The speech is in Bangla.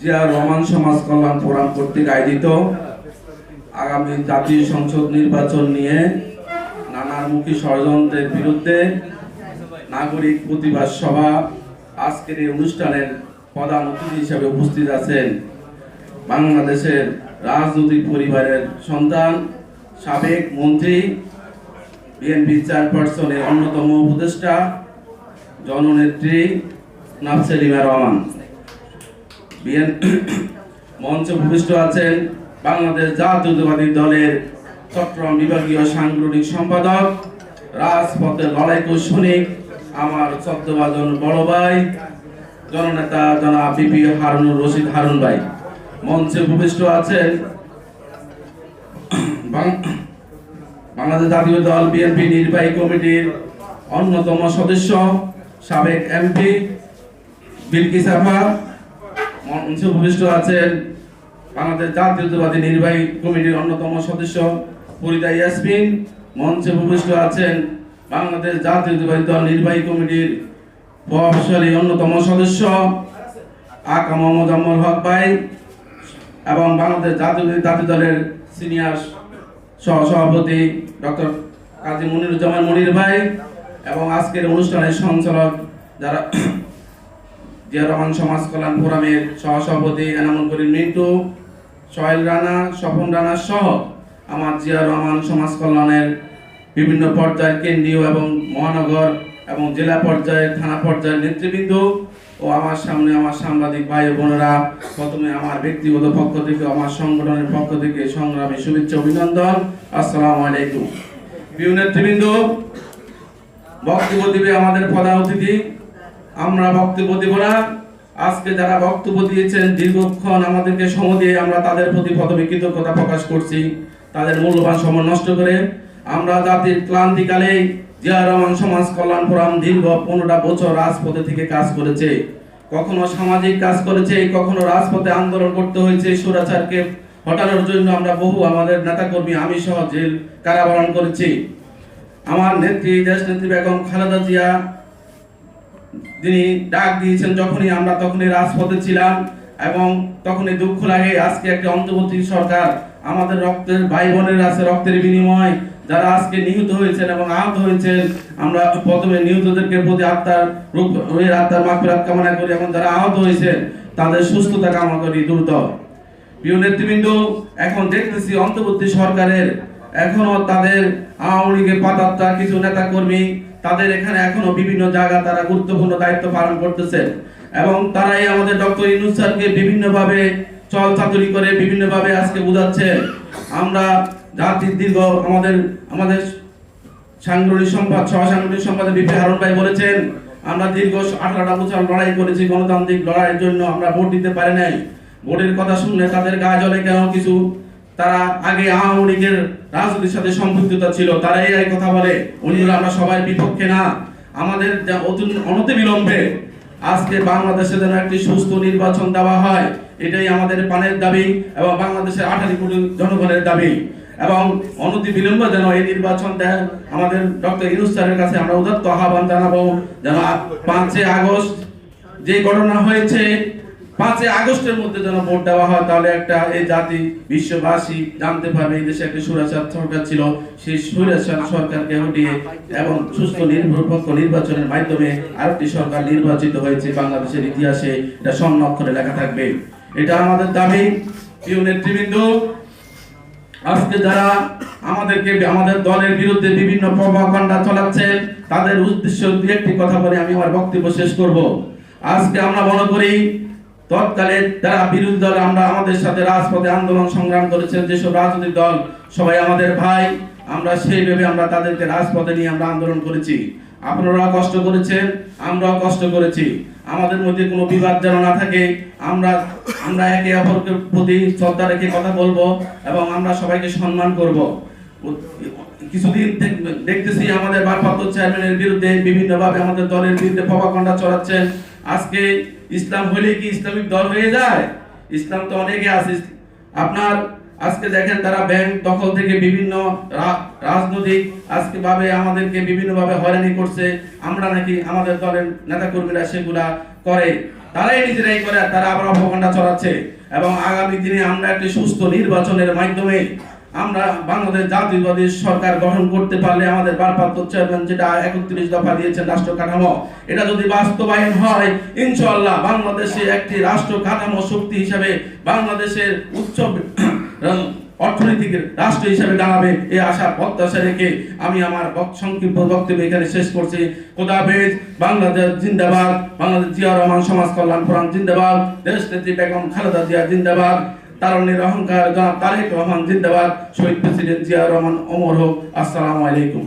জিয়া রহমান সমাজ কল্যাণ ফোরাম কর্তৃক আয়োজিত আগামী জাতীয় সংসদ নির্বাচন নিয়ে নানামুখী ষড়যন্ত্রের বিরুদ্ধে নাগরিক প্রতিবাদ সভা আজকের এই অনুষ্ঠানের প্রধান অতিথি হিসেবে উপস্থিত আছেন বাংলাদেশের রাজনৈতিক পরিবারের সন্তান, সাবেক মন্ত্রী, বিএনপি চেয়ারপারসনের অন্যতম উপদেষ্টা, জননেত্রী নাফসেলিমা রহমান। মঞ্চে ভূমিষ্ঠ আছেন বাংলাদেশ জাতীয়তাবাদী দলের চট্টগ্রাম বিভাগীয় সাংগঠনিক সম্পাদক রাজপথের লড়াই কৌশনিক আমার চট্টবাজন বড় ভাই, জননেতা জনাব বিপি হারুনুর রশিদ হারুন ভাই। মঞ্চে ভূমিষ্ঠ আছেন বাংলাদেশ জাতীয় দল বিএনপি নির্বাহী কমিটির অন্যতম সদস্য, সাবেক এমপি বিলকিস আফা মঞ্চে ভূমিষ্ঠ আছেন বাংলাদেশ জাতীয়তাবাদী নির্বাহী কমিটির অন্যতম সদস্য ফরিদা ইয়াসমিন। মঞ্চে ভূমিষ্ঠ আছেন বাংলাদেশ জাতীয়তাবাদী দল নির্বাহী কমিটির প্রভাবশালী অন্যতম সদস্য আকা মোহাম্মদ আমর হক ভাই এবং বাংলাদেশ জাতীয়তাবাদী জাতীয় দলের সিনিয়র সহ সভাপতি ডক্টর কাজী মনিরুজ্জামান মনির ভাই এবং আজকের অনুষ্ঠানের সঞ্চালক যারা জিয়া সমাজ কল্যাণ ফোরামের সহসভাপতি এনামুল করিম মিন্টু, সোহেল রানা, স্বপন রানা সহ আমার জিয়া রহমান সমাজ কল্যাণের বিভিন্ন পর্যায়ের কেন্দ্রীয় এবং মহানগর এবং জেলা পর্যায়ে থানা পর্যায়ের নেতৃবৃন্দ ও আমার সামনে আমার সাংবাদিক ভাই বোনেরা, প্রথমে আমার ব্যক্তিগত পক্ষ থেকে, আমার সংগঠনের পক্ষ থেকে সংগ্রামী শুভেচ্ছা অভিনন্দন। আসসালামু আলাইকুম। প্রিয় নেতৃবৃন্দ, বক্তব্য দিবে আমাদের প্রধান অতিথি আমরা বক্তব্য দেব না। আজকে যারা বক্তব্য দিয়েছেন, দীর্ঘক্ষণ আমাদেরকে সময় দিয়ে আমরা তাদের প্রতি কৃতজ্ঞতা প্রকাশ করছি। তাদের মূল্যবান সময় নষ্ট করে আমরা জাতির ক্লান্তিকালে জিয়া রহমান সমাজ কল্যাণ ফোরাম দীর্ঘ পনেরোটা বছর রাজপথে থেকে কাজ করেছে। কখনো সামাজিক কাজ করেছে, কখনো রাজপথে আন্দোলন করতে হয়েছে। সুরাচারকে হটানোর জন্য আমরা বহু আমাদের নেতাকর্মী, আমি সহ জেল কারাবরণ করেছি। আমার নেত্রী দেশ নেত্রী বেগম খালেদা জিয়া তিনি ডাক দিয়েছেন যখনই আমরা তখনই রাজপথে ছিলাম এবং তখনই দুঃখ লাগে, আজকে একটা অন্তর্বর্তী সরকার আমাদের রক্তের ভাই বোনের আছে, রক্তের বিনিময়, যারা আজকে নিহত হয়েছেন এবং আহত হয়েছেন, আমরা প্রথমে নিহতদেরকে প্রতি আত্মার রূপ রুহের আত্মার মাগফিরাত কামনা করি এবং যারা আহত হয়েছেন, তাদের সুস্থতা কামনা করি দ্রুত। প্রিয় নেতৃবৃন্দ, এখন দেখতেছি অন্তর্বর্তী সরকারের এখনও তাদের আওয়ামী লীগের পাতাত্তা কিছু নেতা কর্মী তাদের এখানে এখনও বিভিন্ন জায়গা তারা গুরুত্বপূর্ণ দায়িত্ব পালন করতেছেন এবং তারাই আমাদের ডক্টর ইনুস স্যারকে বিভিন্নভাবে চল চাতুরি করে, বিভিন্নভাবে আজকে বোঝাচ্ছে। আমরা জাতির দীর্ঘ আমাদের আমাদের সাংগঠনিক সম্পাদ, সহ সাংগঠনিক সম্পাদক বিপি হারুন ভাই বলেছেন, আমরা দীর্ঘ আঠারোটা বছর লড়াই করেছি, গণতান্ত্রিক লড়াইয়ের জন্য আমরা ভোট দিতে পারি নাই। ভোটের কথা শুনলে তাদের গায়ে জলে কেন কিছু? তারা আগে আওয়ামী লীগের রাজনীতির সাথে সম্পৃক্ততা ছিল, তারা এই কথা বলে উনি আমরা সবাই বিপক্ষে না। আমাদের অনতি বিলম্বে আজকে বাংলাদেশে যেন একটি সুস্থ নির্বাচন দেওয়া হয়, এটাই আমাদের পানের দাবি এবং বাংলাদেশের আঠারো কোটি জনগণের দাবি। এবং অনতি বিলম্বে যেন এই নির্বাচন দেন আমাদের ডক্টর ইনুস স্যারের কাছে আমরা উদাত্ত আহ্বান জানাব, যেন পাঁচই আগস্ট যে ঘটনা হয়েছে পাঁচই আগস্টের মধ্যে যেন ভোট দেওয়া হয়, তাহলে একটা এই জাতি বিশ্ববাসী জানতে পারবে এই দেশে একটা সুরাচার সরকার ছিল। সেই সুরাচার সরকারকে হটিয়ে এবং সুস্থ নির্ভরপক্ষ নির্বাচনের মাধ্যমে আরেকটি সরকার নির্বাচিত হয়েছে বাংলাদেশের ইতিহাসে। এটা স্বর্ণ অক্ষরে লেখা থাকবে। এটা আমাদের দাবি। প্রিয় নেতৃবৃন্দ, আজকে যারা আমাদেরকে, আমাদের দলের বিরুদ্ধে বিভিন্ন প্রভাকাণ্ডা চালাচ্ছেন, তাদের উদ্দেশ্য দু একটি কথা বলে আমি আমার বক্তব্য শেষ করব। আজকে আমরা মনে করি তৎকালে যারা বিরোধী দল, আমরা আমাদের সাথে রাজপথে আন্দোলন সংগ্রাম করেছেন যেসব রাজনৈতিক দল, সবাই আমাদের ভাই, আমরা সেইভাবে আমরা তাদেরকে রাজপথে নিয়ে আমরা আন্দোলন করেছি। আপনারা কষ্ট করেছেন, আমরাও কষ্ট করেছি। আমাদের মধ্যে কোনো বিবাদ যেন না থাকে, আমরা আমরা একে অপরকে প্রতি শ্রদ্ধা রেখে কথা বলব এবং আমরা সবাইকে সম্মান করব। কিছুদিন দেখ- দেখতেছি আমাদের ভারপ্রাপ্ত চেয়ারম্যানের বিরুদ্ধে বিভিন্নভাবে আমাদের দলের বিরুদ্ধে প্রভাকাণ্ডা চড়াচ্ছেন আজকে ইসলাম হলে কি ইসলামিক দল হয়ে যায়? ইসলাম তো অনেকে আছে। আপনার আজকে দেখেন তারা ব্যাংক দখল থেকে বিভিন্ন রাজনৈতিক আজকে ভাবে আমাদেরকে বিভিন্ন ভাবে হয়রানি করছে। আমরা নাকি আমাদের দলের নেতা কর্মীরা সেগুলা করে। তারাই নিজেরাই করে তারা আবার অপকণ্ডা ছড়াচ্ছে এবং আগামী দিনে আমরা একটি সুস্থ নির্বাচনের মাধ্যমে আমরা বাংলাদেশ জাতীয়বাদী সরকার গঠন করতে পারলে আমাদের ভারপ্রাপ্ত চেয়ারম্যান যেটা একত্রিশ দফা দিয়েছেন রাষ্ট্র কাঠামো, এটা যদি বাস্তবায়ন হয় ইনশাল্লাহ বাংলাদেশে একটি রাষ্ট্র কাঠামো শক্তি হিসাবে বাংলাদেশের উচ্চ অর্থনৈতিক রাষ্ট্র হিসেবে দাঁড়াবে এই আশা প্রত্যাশা রেখে আমি আমার সংক্ষিপ্ত বক্তব্য এখানে শেষ করছি। খোদাফেজ বাংলাদেশ জিন্দাবাদ, বাংলাদেশ জিয়া রহমান সমাজ কল্যাণ ফোরাম জিন্দাবাদ দেশ বেগম খালেদা জিয়া জিন্দাবাদ। তারণের অহংকার জনাব তারেক রহমান জিন্দাবাদ। শহীদ প্রেসিডেন্ট জিয়া রহমান অমর হোক। আসসালামু আলাইকুম।